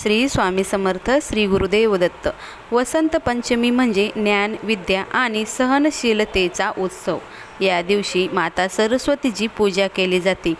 श्री स्वामी समर्थ श्री गुरुदेव दत्त. वसंत पंचमी म्हणजे ज्ञान विद्या आणि सहनशीलतेचा उत्सव. या दिवशी माता सरस्वतीची पूजा केली जाते.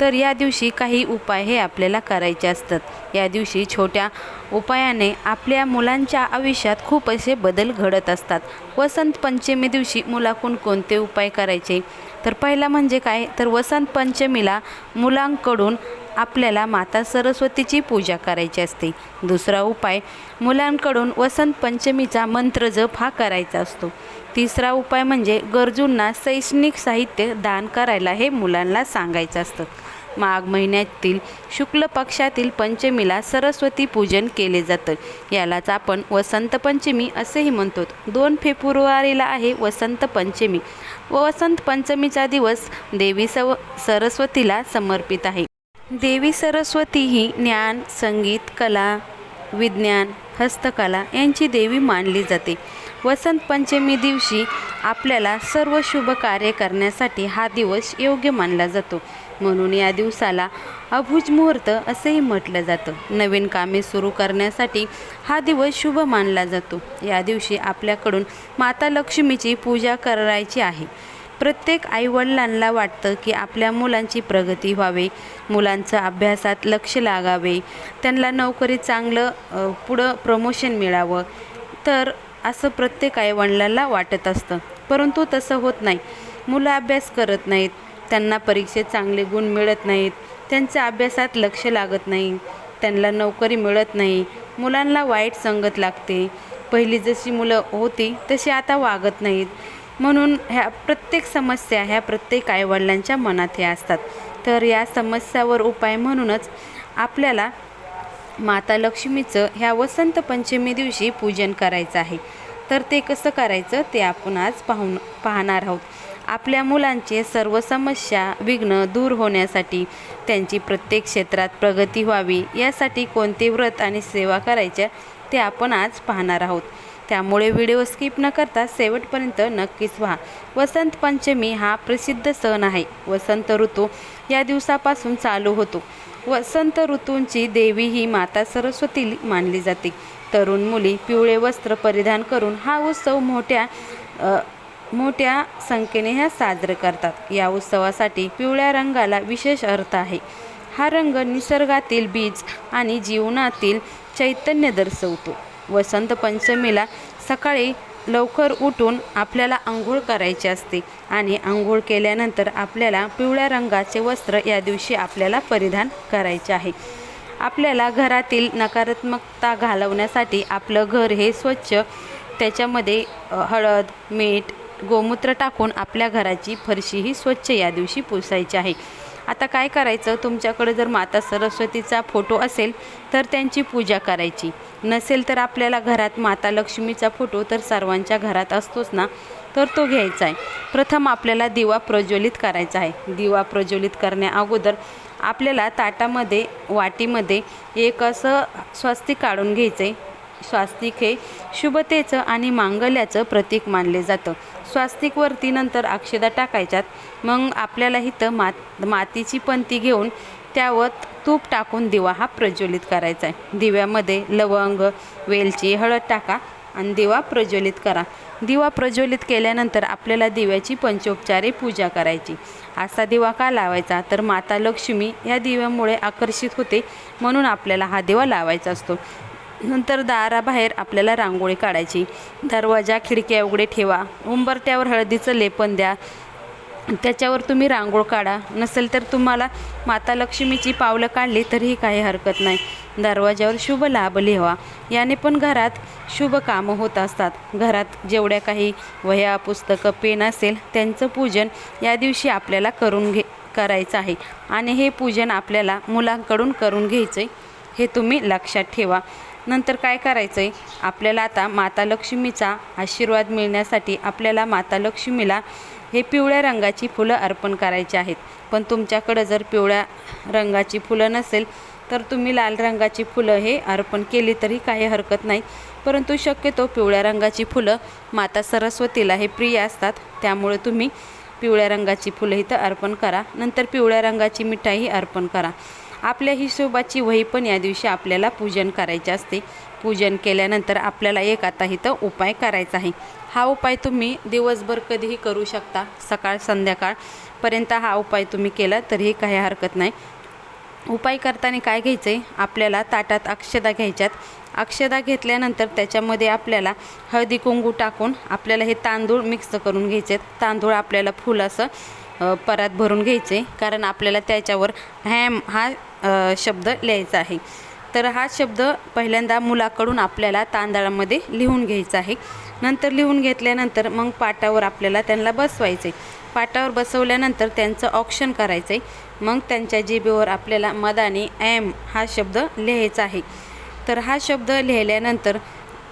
तर या दिवशी काही उपाय हे आपल्याला करायचे असतात. या दिवशी छोट्या उपायाने आपल्या मुलांच्या आयुष्यात खूप असे बदल घडत असतात. वसंत पंचमी दिवशी मुलाकडून कोणते उपाय करायचे? तर पहिला म्हणजे काय? तर वसंत पंचमीला मुलांकडून आपल्याला माता सरस्वतीची पूजा करायची असते. दुसरा उपाय मुलांकडून वसंत पंचमीचा मंत्र जप हा करायचा असतो. तिसरा उपाय म्हणजे गरजूंना शैक्षणिक साहित्य दान करायला हे मुलांना सांगायचं असतं. माघ महिन्यातील शुक्ल पक्षातील पंचमीला सरस्वती पूजन केले जातं. यालाच आपण वसंत पंचमी असेही म्हणतो. दोन फेब्रुवारीला आहे वसंत पंचमी. व वसंत पंचमीचा दिवस देवी सव सरस्वतीला समर्पित आहे. देवी सरस्वती ही ज्ञान संगीत कला विज्ञान हस्तकला यांची देवी मानली जाते. वसंत पंचमी दिवशी आपल्याला सर्व शुभ कार्य करण्यासाठी हा दिवस योग्य मानला जातो. म्हणून या दिवसाला अभुज मुहूर्त असेही म्हटलं जातं. नवीन कामे सुरू करण्यासाठी हा दिवस शुभ मानला जातो. या दिवशी आपल्याकडून माता लक्ष्मीची पूजा करायची आहे. प्रत्येक आईवडिलांना वाटतं की आपल्या मुलांची प्रगती व्हावे. मुलांचं अभ्यासात लक्ष लागावे. त्यांना नोकरीत चांगलं पुढं प्रमोशन मिळावं. तर असं प्रत्येक आईवडिलांना वाटत असतं. परंतु तसं होत नाही. मुलं अभ्यास करत नाहीत. त्यांना परीक्षेत चांगले गुण मिळत नाहीत. त्यांच्या अभ्यासात लक्ष लागत नाही. त्यांना नोकरी मिळत नाही. मुलांना वाईट संगत लागते. पहिली जशी मुलं होती तशी आता वागत नाहीत. म्हणून ह्या प्रत्येक समस्या ह्या प्रत्येक आईवडिलांच्या मनात हे असतात. तर या समस्यावर उपाय म्हणूनच आपल्याला माता लक्ष्मीचं ह्या वसंत पंचमी दिवशी पूजन करायचं आहे. तर ते कसं करायचं ते आपण आज पाहून पाहणार आहोत. आपल्या मुलांचे सर्व समस्या विघ्न दूर होण्यासाठी त्यांची प्रत्येक क्षेत्रात प्रगती व्हावी यासाठी कोणते व्रत आणि सेवा करायच्या ते आपण आज पाहणार आहोत. त्यामुळे व्हिडिओ स्किप न करता शेवटपर्यंत नक्कीच व्हा वसंत पंचमी हा प्रसिद्ध सण आहे. वसंत ऋतू या दिवसापासून चालू होतो. वसंत ऋतूंची देवी ही माता सरस्वती मानली जाते. तरुण मुली पिवळे वस्त्र परिधान करून हा उत्सव मोठ्या मोठ्या संख्येने ह्या साजरे करतात. या उत्सवासाठी पिवळ्या रंगाला विशेष अर्थ आहे. हा रंग निसर्गातील बीज आणि जीवनातील चैतन्य दर्शवतो. वसंत पंचमीला सकाळी लवकर उठून आपल्याला आंघोळ करायची असते आणि आंघोळ केल्यानंतर आपल्याला पिवळ्या रंगाचे वस्त्र या दिवशी आपल्याला परिधान करायचे आहे. आपल्याला घरातील नकारात्मकता घालवण्यासाठी आपलं घर हे स्वच्छ त्याच्यामध्ये हळद मीठ गोमूत्र टाकून आपल्या घराची फरशी ही स्वच्छ या दिवशी पुसायची आहे. आता काय करायचं? तुमच्याकडे जर माता सरस्वतीचा फोटो असेल तर त्यांची पूजा करायची. नसेल तर आपल्याला घरात माता लक्ष्मीचा फोटो तर सर्वांच्या घरात असतोच ना? तर तो घ्यायचा आहे. प्रथम आपल्याला दिवा प्रज्वलित करायचा आहे. दिवा प्रज्वलित करण्या अगोदर आपल्याला ताटामध्ये वाटीमध्ये एक असं स्वस्तिक काढून घ्यायचं आहे स्वास्तिक हे शुभतेचं आणि मांगल्याचं प्रतीक मानले जातं. स्वास्तिकवरती नंतर अक्षदा टाकायच्यात. मग आपल्याला इथं मात मातीची पंती घेऊन त्यावर तूप टाकून दिवा हा प्रज्वलित करायचा आहे. दिव्यामध्ये लवंग वेलची हळद टाका आणि दिवा प्रज्वलित करा. दिवा प्रज्वलित केल्यानंतर आपल्याला दिव्याची पंचोपचारे पूजा करायची. असा दिवा का लावायचा? तर माता लक्ष्मी या दिव्यामुळे आकर्षित होते म्हणून आपल्याला हा दिवा लावायचा असतो. नंतर दाराबाहेर आपल्याला रांगोळी काढायची. दरवाजा खिडक्या उघडे ठेवा. उंबरट्यावर हळदीचं लेपन द्या. त्याच्यावर तुम्ही रांगोळ काढा. नसेल तर तुम्हाला माता लक्ष्मीची पावलं काढली तरीही काही हरकत नाही. दरवाजावर शुभ लाभ लिहावा. याने पण घरात शुभ कामं होत असतात. घरात जेवढ्या काही वह्या पुस्तकं पेन असेल त्यांचं पूजन या दिवशी आपल्याला करून घे करायचं आहे. आणि हे पूजन आपल्याला मुलांकडून करून घ्यायचं आहे हे तुम्ही लक्षात ठेवा. नंतर काय करायचं आहे आपल्याला आता माता लक्ष्मीचा आशीर्वाद मिळण्यासाठी आपल्याला माता लक्ष्मीला हे पिवळ्या रंगाची फुलं अर्पण करायची आहेत. पण तुमच्याकडं जर पिवळ्या रंगाची फुलं नसेल तर तुम्ही लाल रंगाची फुलं हे अर्पण केली तरी काही हरकत नाही. परंतु शक्यतो पिवळ्या रंगाची फुलं माता सरस्वतीला हे प्रिय असतात. त्यामुळे तुम्ही पिवळ्या रंगाची फुलं इथं अर्पण करा. नंतर पिवळ्या रंगाची मिठाई अर्पण करा. आपल्या हिशोबाची वही पण या दिवशी आपल्याला पूजन करायचे असते. पूजन केल्यानंतर आपल्याला एक आता इथं उपाय करायचा आहे. हा उपाय तुम्ही दिवसभर कधीही करू शकता. सकाळ संध्याकाळपर्यंत हा उपाय तुम्ही केला तरीही काही हरकत नाही. उपाय करताना काय घ्यायचं आहे आपल्याला ताटात अक्षदा घ्यायच्यात. अक्षदा घेतल्यानंतर त्याच्यामध्ये आपल्याला हळदी कुंकू टाकून आपल्याला हे तांदूळ मिक्स करून घ्यायचे आहेत तांदूळ आपल्याला फुल असं परात भरून घ्यायचे कारण आपल्याला त्याच्यावर हॅम हा शब्द लिहायचा आहे. तर हा शब्द पहिल्यांदा मुलाकडून आपल्याला तांदळामध्ये लिहून घ्यायचा आहे. नंतर लिहून घेतल्यानंतर मग पाटावर आपल्याला त्यांना बसवायचे पाटावर बसवल्यानंतर त्यांचं ऑप्शन करायचं आहे मग त्यांच्या जिभेवर आपल्याला मदाने ॲम हा शब्द लिहायचा आहे. तर हा शब्द लिहिल्यानंतर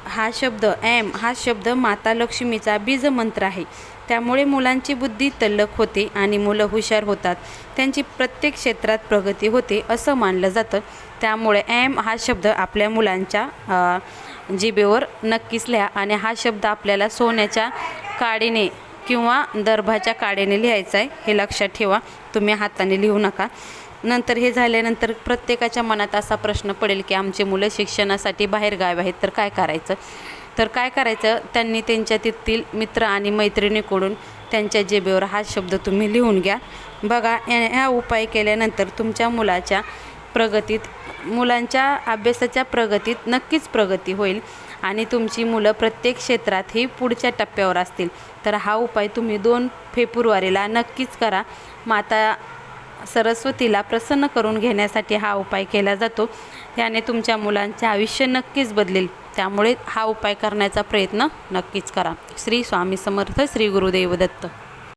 हा शब्द ॲम हा शब्द माता लक्ष्मीचा बीजमंत्र आहे. त्यामुळे मुलांची बुद्धी तल्लक होते आणि मुलं हुशार होतात. त्यांची प्रत्येक क्षेत्रात प्रगती होते असं मानलं जातं. त्यामुळे ॲम हा शब्द आपल्या मुलांच्या जिबेवर जिभेवर नक्कीच लिहा आणि हा शब्द आपल्याला सोन्याच्या काडीने किंवा दर्भाच्या काडीने लिहायचा आहे हे लक्षात ठेवा. तुम्ही हाताने लिहू नका. नंतर हे झाल्यानंतर प्रत्येकाच्या मनात असा प्रश्न पडेल की आमचे मुलं शिक्षणासाठी बाहेर गाव आहेत तर काय करायचं? तर काय करायचं? त्यांनी त्यांच्या तिथील मित्र आणि मैत्रिणीकडून त्यांच्या जेबेवर हा शब्द तुम्ही लिहून घ्या. बघा या ह्या उपाय केल्यानंतर तुमच्या मुलाच्या प्रगतीत मुलांच्या अभ्यासाच्या प्रगतीत नक्कीच प्रगती होईल आणि तुमची मुलं प्रत्येक क्षेत्रात ही पुढच्या टप्प्यावर असतील. तर हा उपाय तुम्ही दोन फेब्रुवारीला नक्कीच करा. माता सरस्वतीला प्रसन्न करून घेण्यासाठी हा उपाय केला जातो. त्याने तुमच्या मुलांचे आयुष्य नक्कीच बदलेल. त्यामुळे हा उपाय करण्याचा प्रयत्न नक्कीच करा. श्री स्वामी समर्थ श्री गुरुदेव दत्त.